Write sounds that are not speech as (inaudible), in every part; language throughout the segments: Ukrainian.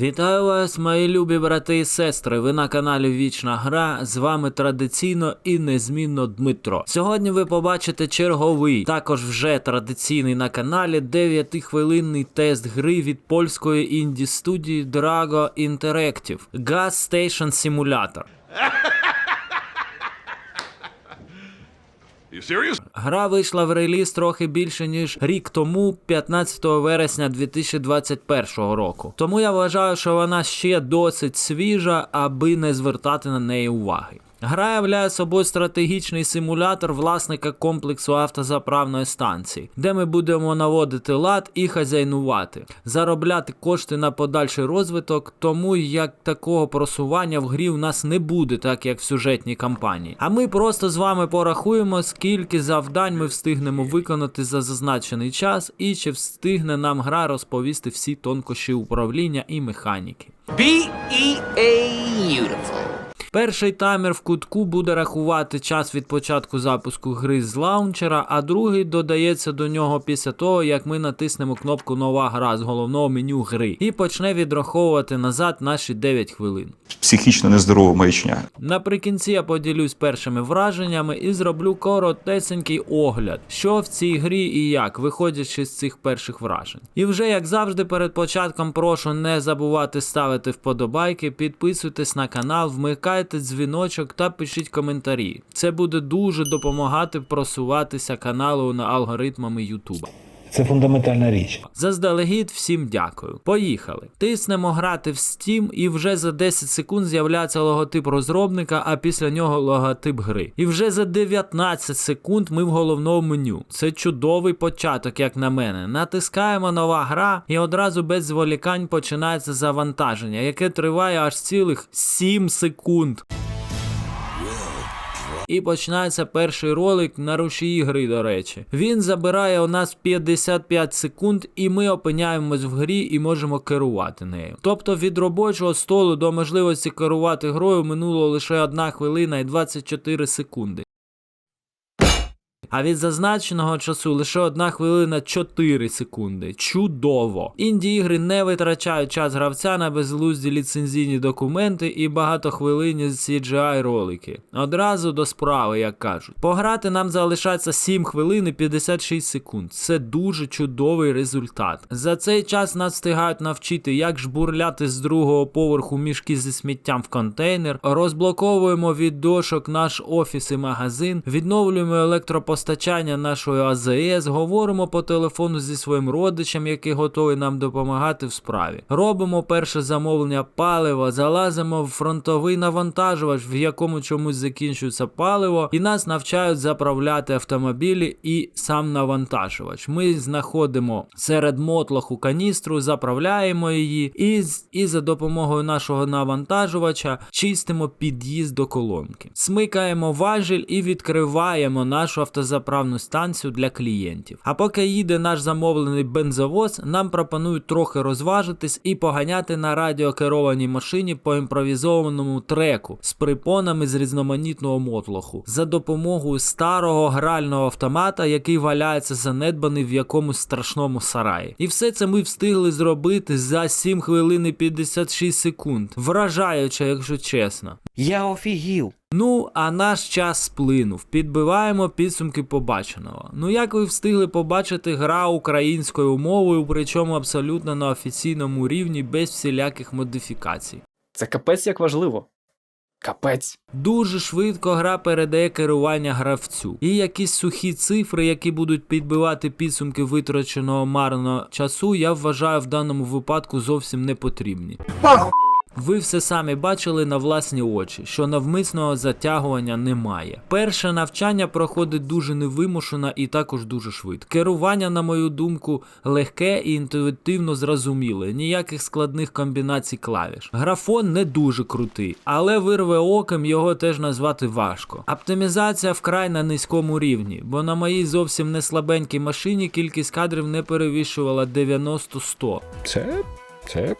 Вітаю вас, мої любі брати і сестри. Ви на каналі Вічна Гра. З вами традиційно і незмінно Дмитро. Сьогодні ви побачите черговий, також вже традиційний на каналі 9-хвилинний тест гри від польської інді студії Drago Interactive Gas Station Simulator. (laughs) Гра вийшла в реліз трохи більше ніж рік тому, 15 вересня 2021 року. Тому я вважаю, що вона ще досить свіжа, аби не звертати на неї уваги. Гра являє собою стратегічний симулятор власника комплексу автозаправної станції, де ми будемо наводити лад і хазяйнувати, заробляти кошти на подальший розвиток, тому як такого просування в грі в нас не буде, так як в сюжетній кампанії. А ми просто з вами порахуємо, скільки завдань ми встигнемо виконати за зазначений час, і чи встигне нам гра розповісти всі тонкощі управління і механіки. Beautiful. Перший таймер в кутку буде рахувати час від початку запуску гри з лаунчера, а другий додається до нього після того, як ми натиснемо кнопку Нова гра з головного меню гри і почне відраховувати назад наші 9 хвилин. психічно нездорова маячня. Наприкінці я поділюсь першими враженнями і зроблю коротесенький огляд, що в цій грі і як, виходячи з цих перших вражень. І вже як завжди, перед початком прошу не забувати ставити вподобайки, підписуйтесь на канал, вмикайте дзвіночок та пишіть коментарі. Це буде дуже допомагати просуватися каналу на алгоритмами Ютуба. Це фундаментальна річ. Заздалегідь всім дякую. Поїхали. Тиснемо грати в Steam і вже за 10 секунд з'являється логотип розробника, а після нього логотип гри. І вже за 19 секунд ми в головному меню. Це чудовий початок, як на мене. Натискаємо нова гра, і одразу без зволікань починається завантаження, яке триває аж цілих 7 секунд. І починається перший ролик на руші гри, до речі. Він забирає у нас 55 секунд, і ми опиняємось в грі і можемо керувати нею. Тобто від робочого столу до можливості керувати грою минуло лише 1 хвилина і 24 секунди. А від зазначеного часу лише 1 хвилина 4 секунди. Чудово! Інді ігри не витрачають час гравця на безглузді ліцензійні документи і багатохвилинні CGI ролики. Одразу до справи, як кажуть. Пограти нам залишається 7 хвилин і 56 секунд. Це дуже чудовий результат. За цей час нас встигають навчити, як жбурляти з другого поверху мішки зі сміттям в контейнер, розблоковуємо від дошок наш офіс і магазин, відновлюємо електропостачання нашої АЗС, говоримо по телефону зі своїм родичем, який готовий нам допомагати в справі. Робимо перше замовлення палива, залазимо в фронтовий навантажувач, в якому чомусь закінчується паливо, і нас навчають заправляти автомобілі і сам навантажувач. Ми знаходимо серед мотлоху каністру, заправляємо її, і, і за допомогою нашого навантажувача чистимо під'їзд до колонки. Смикаємо важіль і відкриваємо нашу автозаправну станцію для клієнтів. А поки їде наш замовлений бензовоз, нам пропонують трохи розважитись і поганяти на радіокерованій машині по імпровізованому треку з припонами з різноманітного мотлоху за допомогою старого грального автомата, який валяється занедбаний в якомусь страшному сараї. І все це ми встигли зробити за 7 хвилин і 56 секунд. Вражаюче, якщо чесно. Я офігів. Ну, а наш час сплинув. Підбиваємо підсумки побаченого. Ну, як ви встигли побачити, гра українською мовою, причому абсолютно на офіційному рівні, без всіляких модифікацій. Це капець як важливо. Капець. Дуже швидко гра передає керування гравцю. І якісь сухі цифри, які будуть підбивати підсумки витраченого марно часу, я вважаю в даному випадку зовсім не потрібні. Ви все самі бачили на власні очі, що навмисного затягування немає. Перше навчання проходить дуже невимушено і також дуже швидко. Керування, на мою думку, легке і інтуїтивно зрозуміле, ніяких складних комбінацій клавіш. Графон не дуже крутий, але вирве оком його теж назвати важко. Оптимізація вкрай на низькому рівні, бо на моїй зовсім не слабенькій машині кількість кадрів не перевищувала 90-100. Це. Це.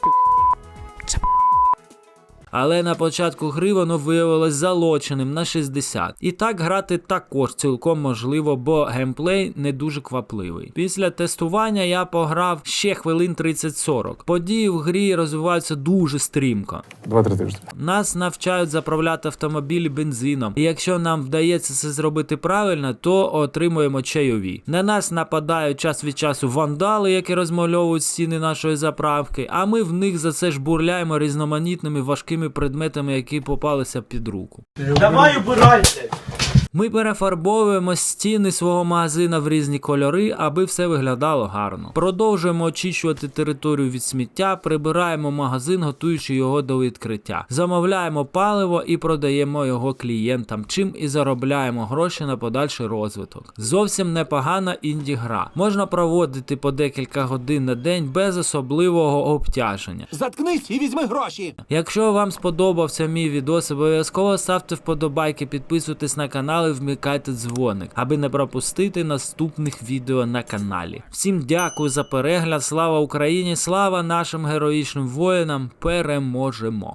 Але на початку гри воно виявилось залоченим на 60. І так грати також цілком можливо, бо геймплей не дуже квапливий. Після тестування я пограв ще хвилин 30-40. Події в грі розвиваються дуже стрімко. Два-три тижні. Нас навчають заправляти автомобілі бензином, і якщо нам вдається це зробити правильно, то отримуємо чайові. На нас нападають час від часу вандали, які розмальовують стіни нашої заправки, а ми в них за це ж бурляємо різноманітними важкими предметами, які попалися під руку. Давай убирайся! Ми перефарбовуємо стіни свого магазина в різні кольори, аби все виглядало гарно. Продовжуємо очищувати територію від сміття, прибираємо магазин, готуючи його до відкриття. Замовляємо паливо і продаємо його клієнтам, чим і заробляємо гроші на подальший розвиток. Зовсім непогана інді-гра. Можна проводити по декілька годин на день без особливого обтяження. Заткнись і візьми гроші! Якщо вам сподобався мій відос, обов'язково ставте вподобайки, підписуйтесь на канал і вмикайте дзвоник, аби не пропустити наступних відео на каналі. Всім дякую за перегляд, слава Україні, слава нашим героїчним воїнам, переможемо!